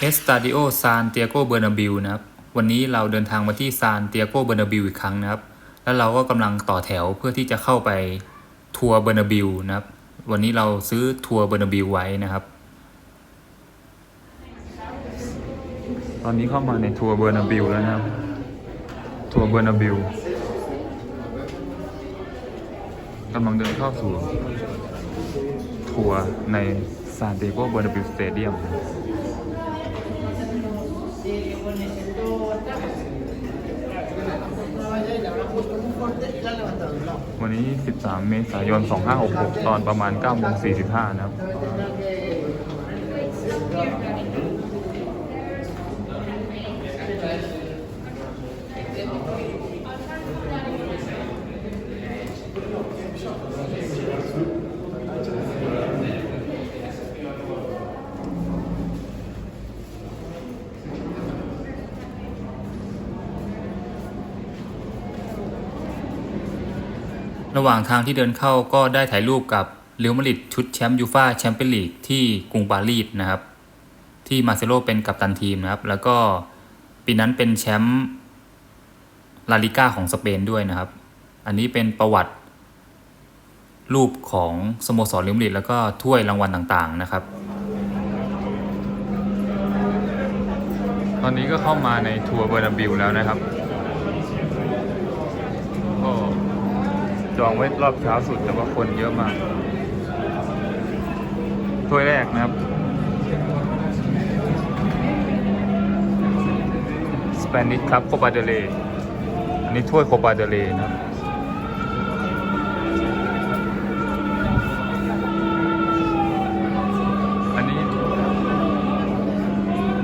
เอสตาดิโอซานเตียโกเบอร์นาบิวนะครับ วันนี้เราเดินทางมาที่ซานเตียโกเบอร์นาบิวอีกครั้งนะครับ แล้วเราก็กำลังต่อแถวเพื่อที่จะเข้าไปทัวร์เบอร์นาบิวนะครับ วันนี้เราซื้อทัวร์เบอร์นาบิวไว้นะครับ ตอนนี้เข้ามาในทัวร์เบอร์นาบิวแล้วนะครับ ทัวร์เบอร์นาบิวกำลังเดินเข้าสู่ทัวร์ในซานเตียโกเบอร์นาบิวสเตเดียม วันนี้ 13 เมษายน 2566 ตอนประมาณ9โมง45 นะครับ ระหว่างทางที่เดินเข้าก็ได้ถ่ายรูปกับเรอัลมาดริดชุดแชมป์ยูฟาแชมเปี้ยนลีกที่กรุงปารีสนะครับ ที่มาเซโลเป็นกัปตันทีมนะครับ แล้วก็ปีนั้นเป็นแชมป์ลาลิก้าของสเปนด้วยนะครับ อันนี้เป็นประวัติ รูปของสโมสรเรอัลมาดริดแล้วก็ถ้วยรางวัลต่างๆนะครับ ตอนนี้ก็เข้ามาในทัวร์เบอร์นาบิวแล้วนะครับ ก็ จองไว้รอบเช้าสุดแต่ว่าคนเยอะมากถ้วยแรกนะครับสเปนิชครับโคปาเดเลอันนี้ถ้วยโคปาเดเลนะครับอันนี้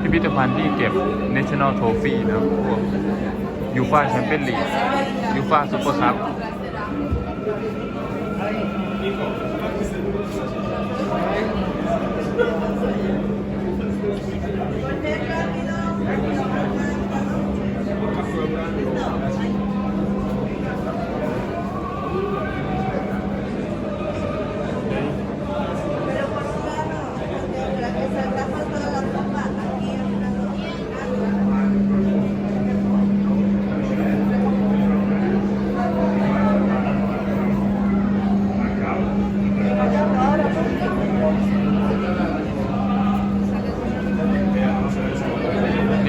พิพิธภัณฑ์ที่เก็บ National Trophy นะครับพวกยูฟาแชมเปี้ยนลีกยูฟาซูเปอร์คัพ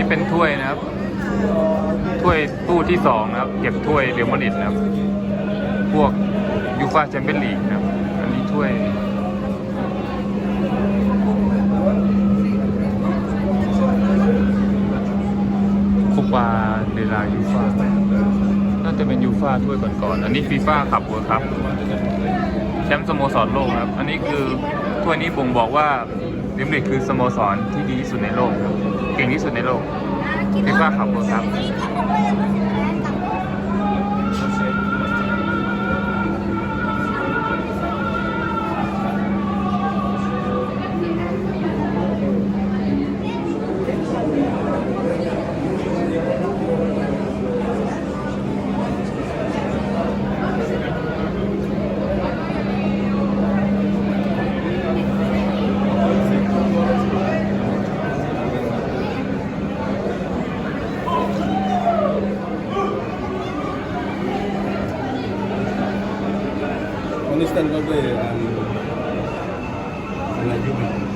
นี่เป็นถ้วยนะครับ ถ้วยตู้ที่สองนะครับ เก็บถ้วยเรอัลมาริดนะครับ พวกยูฟาแชมเปี้ยนลีกนะครับ อันนี้ถ้วยคูปาเดลายูฟาน่าจะเป็นยูฟาถ้วยก่อนๆ อันนี้ฟีฟ่าขับเวิร์ครับ แชมป์สโมสรโลกครับ อันนี้คือถ้วยนี้บ่งบอกว่าเรอัลมาดริดคือสโมสรที่ดีที่สุดในโลกครับ เก่งที่สุดในโลกฟีฟ่าขับเวิร์ครับ understand kau tu yang Nak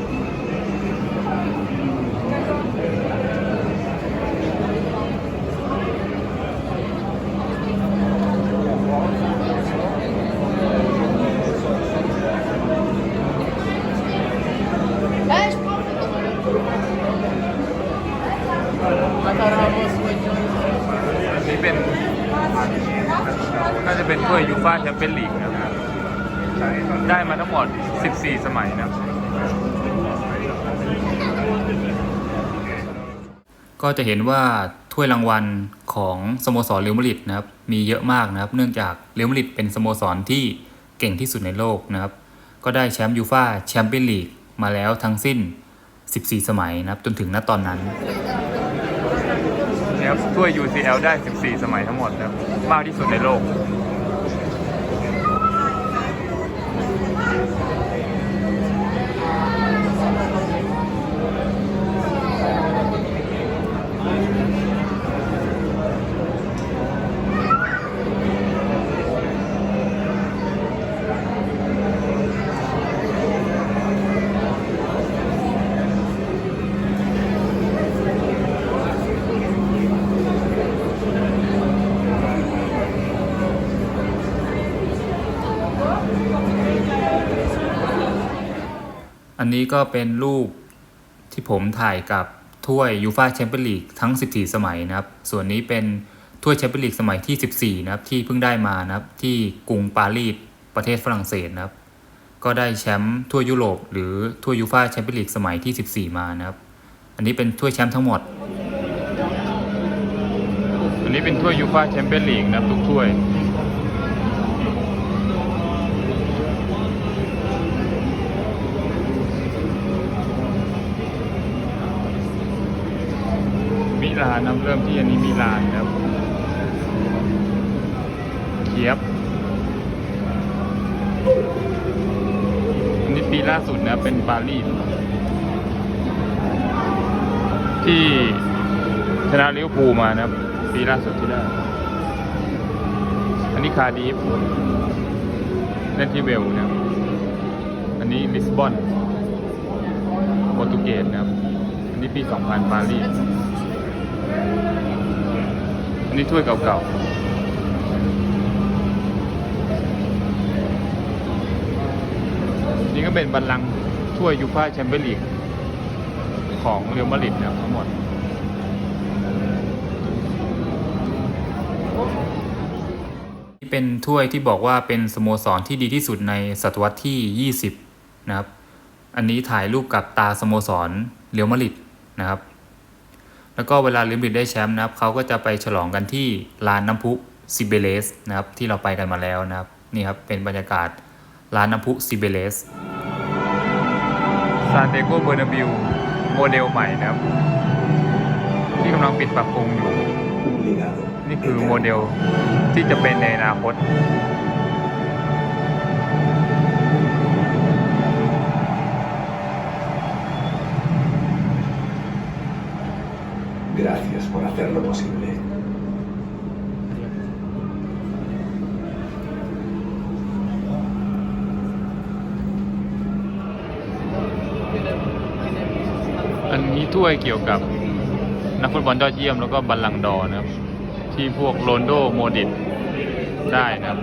สมัยนะครับก็จะเห็นว่าถ้วยรางวัลของสโมสรเรอัลมาดริดนะครับ มีเยอะมากนะครับ เนื่องจากเรอัลมาดริดเป็นสโมสรที่เก่งที่สุดในโลกนะครับ ก็ได้แชมป์ยูฟาแชมเปี้ยนลีกมาแล้วทั้งสิ้น 14 สมัยนะครับ จนถึงณตอนนั้นนะครับถ้วย UCL ได้ 14 สมัยทั้งหมดนะครับ มากที่สุดในโลก นี้ก็เป็นรูปที่ผมถ่ายกับถ้วยยูฟาแชมเปี้ยนลีกทั้ง 14 สมัยนะครับ ส่วนนี้เป็นถ้วยแชมเปี้ยนลีกสมัยที่ 14 นะครับ ที่เพิ่งได้มานะครับ ที่กรุงปารีสประเทศฝรั่งเศสนะครับ ก็ได้แชมป์ทั่วยุโรปหรือทั่วยูฟาแชมเปี้ยนลีกสมัยที่ 14 มานะครับ อันนี้เป็นถ้วยแชมป์ทั้งหมด อันนี้เป็นถ้วยยูฟาแชมเปี้ยนลีกนะครับทุกถ้วย ลานนะเริ่มที่อันนี้มิลานครับเคียบอันนี้ปีล่าสุดนะเป็นปารีสที่ชนะลิเวอร์พูลมานะครับ ปีล่าสุดที่ได้ อันนี้คาร์ดิฟเล่นที่เวลส์นะครับ อันนี้ลิสบอนโปรตุเกสนะครับ อันนี้ปี 2000 ปารีส อันนี้ถ้วยเก่าๆ นี่ก็เป็นบัลลังก์ถ้วยยูฟ่าแชมเปี้ยนลีกของเรอัลมาริดนะครับทั้งหมดนี่เป็นถ้วยที่บอกว่าเป็นสโมสรที่ดีที่สุดในศตวรรษที่ 20 นะครับ อันนี้ถ่ายรูปกับตาสโมสรเรอัลมาริดนะครับ แล้วก็เวลาลิมบิดได้แชมป์นะครับเขาก็จะไปฉลองกันที่ลานน้ำพุซิเบเลสนะครับที่เราไปกันมาแล้วนะครับนี่ครับเป็นบรรยากาศลานน้ำพุซิเบเลสซานเตโกเบอร์นาบิวโมเดลใหม่นะครับ ที่กำลังปิดปรับปรุงอยู่ นี่คือโมเดลที่จะเป็นในอนาคต Por hacerlo posible. อันนี้ถ้วยเกี่ยวกับนักฟุตบอลยอดเยี่ยมแล้วก็บัลลังก์ดอร์นะครับ ที่พวกโรนโดโมดิตได้นะครับ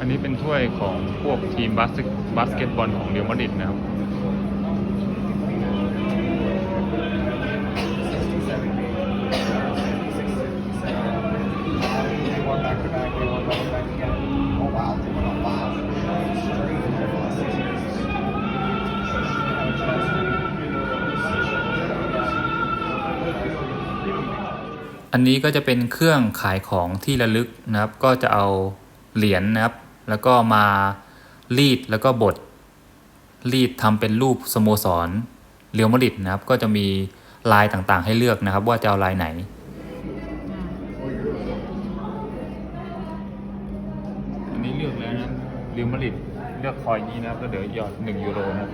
อันนี้เป็นถ้วยของพวกทีมบาสเกตบาสเกตบอลของเรอัลมาดริดนะครับอันนี้ก็จะเป็นเครื่องขายของที่ระลึกนะครับ ก็จะเอาเหรียญนะครับ แล้วก็มารีดแล้วก็บดรีดทำเป็นรูปสโมสรเรียวมริดนะครับ ก็จะมีลายต่างๆ ให้เลือกนะครับ ว่าจะเอาลายไหนอันนี้เลือกแล้วนะเรียวมริดเลือกคอยนี้นะครับก็เดี๋ยวหยอด1ยูโรนะ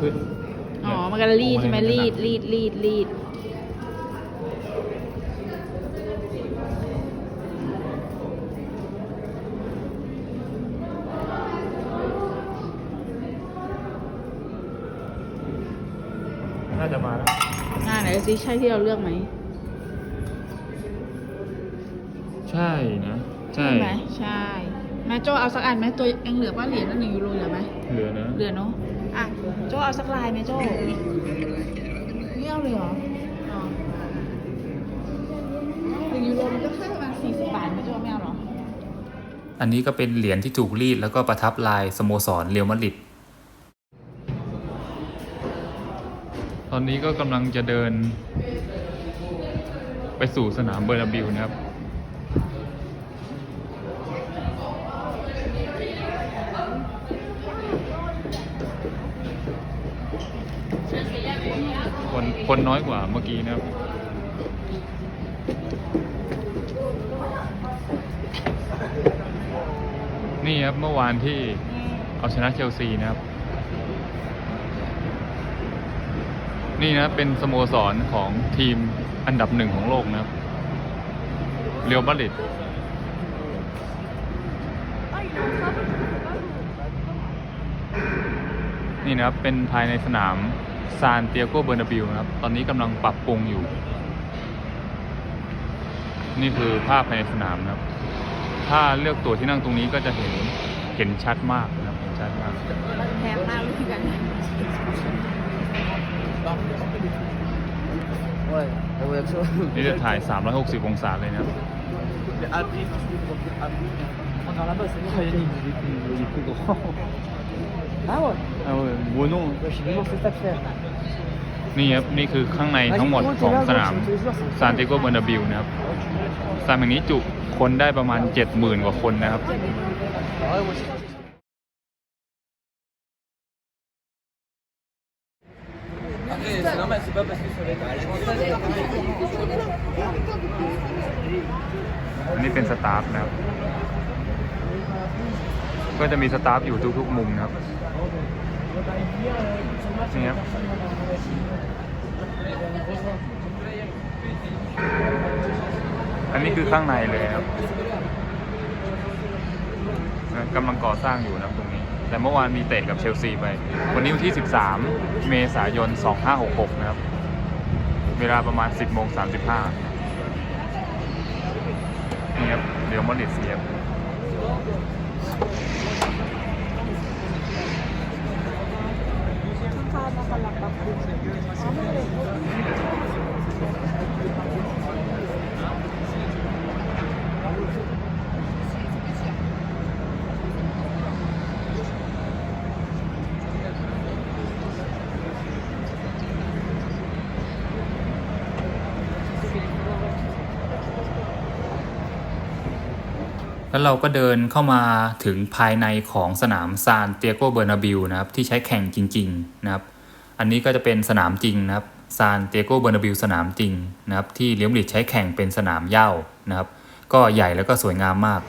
ขึ้นอ๋อมันก็รีดใช่ไหมรีดรีดรีดรีดน่าจะมาแล้วงานไหนดูซิใช่ที่เราเลือกไหม ใช่นะใช่ไหมใช่แม่โจเอาสักอันไหมตัวยังเหลือป่ะเหรียญละหนึ่งยูโรเหลือไหมเหลือนะ เหลือเนาะอะ โจเอาสักลายไหมโจไม่เอาเลยเหรออ๋อหนึ่งยูโรมันก็แค่ประมาณสี่สิบบาทไหมโจไม่เอาหรอ อันนี้ก็เป็นเหรียญที่ถูกรีดแล้วก็ประทับลายสโมสรเรียวมาดริดตอนนี้ก็กำลังจะเดิน ไปสู่สนามเบอร์นาบิวนะครับ คนน้อยกว่าเมื่อกี้นะครับนี่ครับเมื่อวานที่เอาชนะเชลซีนะครับ นี่นะเป็นสโมสรของทีมอันดับหนึ่งของโลกนะครับเรียวบริดนี่นะครับเป็นภายในสนาม ซานเตียโกเบอร์นาบิวนะครับ ตอนนี้กำลังปรับปรุงอยู่ นี่คือภาพภายในสนามนะครับ ถ้าเลือกตัวที่นั่งตรงนี้ก็จะเห็นเห็นชัดมากนะครับเห็นชัดมากแพงมากรู้กัน Ouais, la voiture. นี่จะถ่าย 360 องศาเลยนะครับ Regarde là-bas, c'est bon. Il est plus, il est plus grand. Ah ouais Ah ouais, bon non, je suis vraiment c'est ça de faire. นี่ครับนี่คือข้างในทั้งหมดของสนามซานติโกเบอร์นาบิวนะครับสนามแห่งนี้จุคนได้ประมาณ 70,000 กว่าคนนะครับ Ah ouais, moi aussi. Après, c'est normal, c'est pas parce que ça va être อันนี้เป็นสตาฟนะครับ ก็จะมีสตาฟอยู่ทุกๆมุมนะครับ นี่ครับอันนี้คือข้างในเลยครับกำลังก่อสร้างอยู่นะตรงนี้ แต่เมื่อวานมีเตะกับเชลซีไป วันนี้วันที่ 13 เมษายน 2566 นะครับ เวลาประมาณ 10โมง35นี่ครับเดี๋ยวมอนิสเซียบ แล้วเราก็เดินเข้ามาถึงภายในของสนามซานเตียโกเบอร์นาบิวนะครับที่ใช้แข่งจริง ๆ นะครับ อันนี้ก็จะเป็นสนามจริงนะครับซานเตโกเบอร์นาบิลสนามจริงนะครับที่เลี้ยงลิดใช้แข่งเป็นสนามเย่านะครับ ก็ใหญ่แล้วก็สวยงามมาก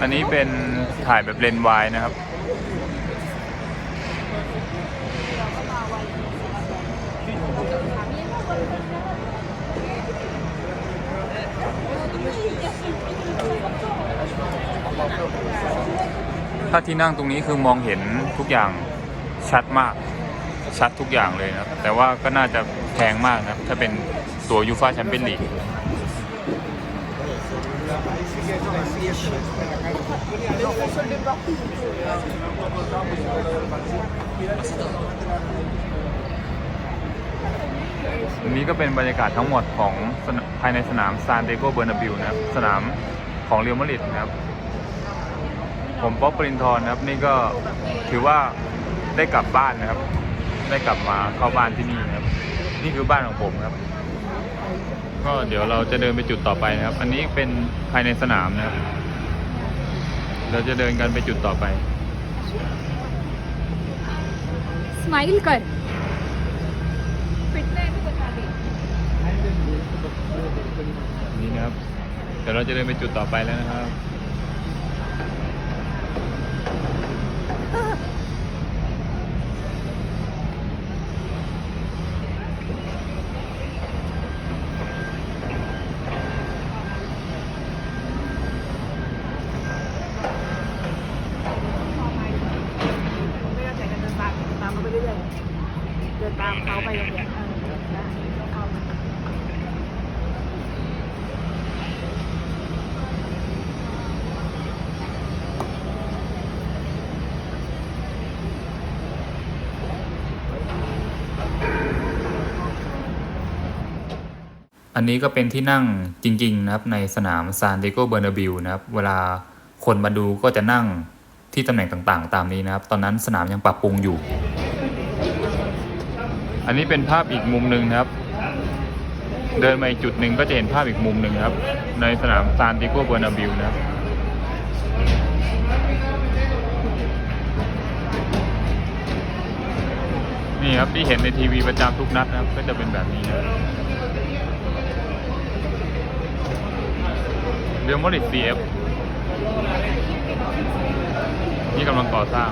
อันนี้เป็นถ่ายแบบเลนวายนะครับ ถ้าที่นั่งตรงนี้คือมองเห็นทุกอย่างชัดมาก ชัดทุกอย่างเลยนะแต่ว่าก็น่าจะแพงมากนะครับถ้าเป็นตัวยูฟาแชมเปี้ยนลีกนนี้ก็เป็นบรรยากาศทั้งหมดของภายในสนามซานเดโกเบอร์นาบิวนะครับ สนามของเรียวมาดริดนะครับ ผมป๊อปปรินทร์นะครับ นี่ก็ถือว่าได้กลับบ้านนะครับ ได้กลับมาเข้าบ้านที่นี่นะครับ นี่คือบ้านของผมครับ ก็เดี๋ยวเราจะเดินไปจุดต่อไปนะครับ อันนี้เป็นภายในสนามนะครับ เราจะเดินกันไปจุดต่อไป स्माइल कर fitness बता दे นี่นะครับ เดี๋ยวเราจะเดินไปจุดต่อไปแล้วนะครับ ไม่ต้องใส่กันเดินตามตามเขาไปเรื่อยๆเดินตามเขาไปอย่างเงี้ยเออได้เอา อันนี้ก็เป็นที่นั่งจริง ๆ นะครับ ในสนามซานเดโกเบอร์นาบิวนะครับ เวลาคนมาดูก็จะนั่งที่ตำแหน่งต่างๆ ตามนี้นะครับ ตอนนั้นสนามยังปรับปรุงอยู่ อันนี้เป็นภาพอีกมุมหนึ่งนะครับ เดินมาอีกจุดหนึ่งก็จะเห็นภาพอีกมุมหนึ่งครับ ในสนามซานเดโกเบอร์นาบิวนะครับนี่ครับที่เห็นในทีวีประจำทุกนัดนะครับ ก็จะเป็นแบบนี้นะครับ เรียมาดริด CF นี่กำลังก่อสร้าง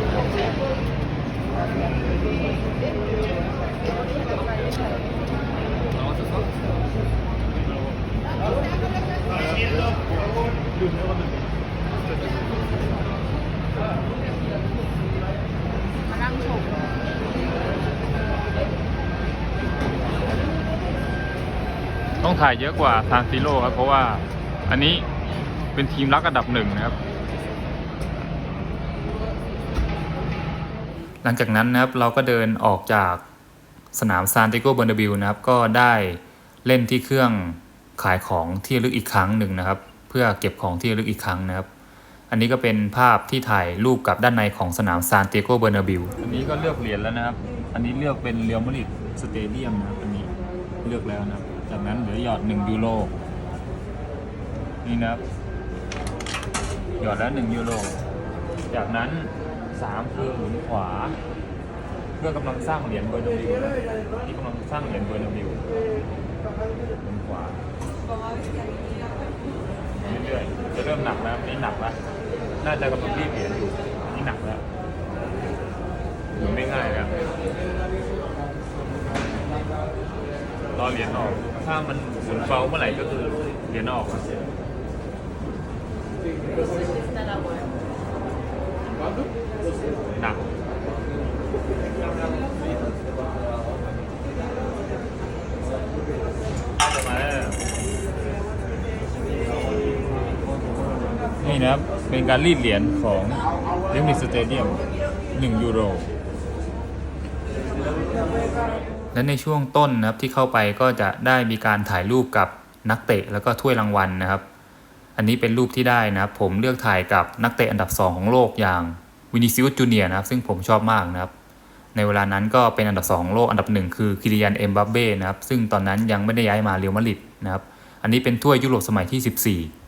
มานั่งชมต้องถ่ายเยอะกว่าทางซีโร่ครับ เพราะว่าอันนี้ เป็นทีมรักอันดับหนึ่งนะครับ หลังจากนั้นนะครับเราก็เดินออกจากสนามซานติโกเบอร์นาบิวนะครับ ก็ได้เล่นที่เครื่องขายของที่ลึกอีกครั้งหนึ่งนะครับ เพื่อเก็บของที่ลึกอีกครั้งนะครับ อันนี้ก็เป็นภาพที่ถ่ายรูปกับด้านในของสนามซานติโกเบอร์นาบิวอันนี้ก็เลือกเหรียญแล้วนะครับ อันนี้เลือกเป็นเรียวมาดริดสเตเดียมนะครับอันนี้เลือกแล้วนะครับ จากนั้นเหลือหยอด 1 ยูโรนี่นะครับ หยอดแล้ว1ยูโร จากนั้น3คือหมุนขวา เพื่อกำลังสร้างเหรียญเบอร์นาบิวนะนี่กำลังสร้างเหรียญเบอร์นาบิวหมุนขวาเรื่อยๆจะเริ่มหนักแล้วนี่หนักแล้วน่าจะกำลังรีบเหรียญอยู่นี่หนักแล้วหมุนไม่ง่ายแล้วรอเหรียญออก ถ้ามันหมุนเบาเมื่อไหร่ก็คือเหรียญออกอะหนัก มาแล้ว นะครับ เป็นการรีดเหรียญของเลมิสเตเดียม1ยูโร และในช่วงต้นนะครับที่เข้าไปก็จะได้มีการถ่ายรูปกับนักเตะแล้วก็ถ้วยรางวัลนะครับ อันนี้เป็นรูปที่ได้นะครับ ผมเลือกถ่ายกับนักเตะอันดับ 2 ของโลกอย่างวินิซิอุสจูเนียนะครับ ซึ่งผมชอบมากนะครับ ในเวลานั้นก็เป็นอันดับ 2 ของโลกอันดับ 1 คือคิริยันเอ็มบัปเบ้นะครับ ซึ่งตอนนั้นยังไม่ได้ย้ายมาเรียวมาดริดนะครับ อันนี้เป็นถ้วยยุโรปสมัยที่ 14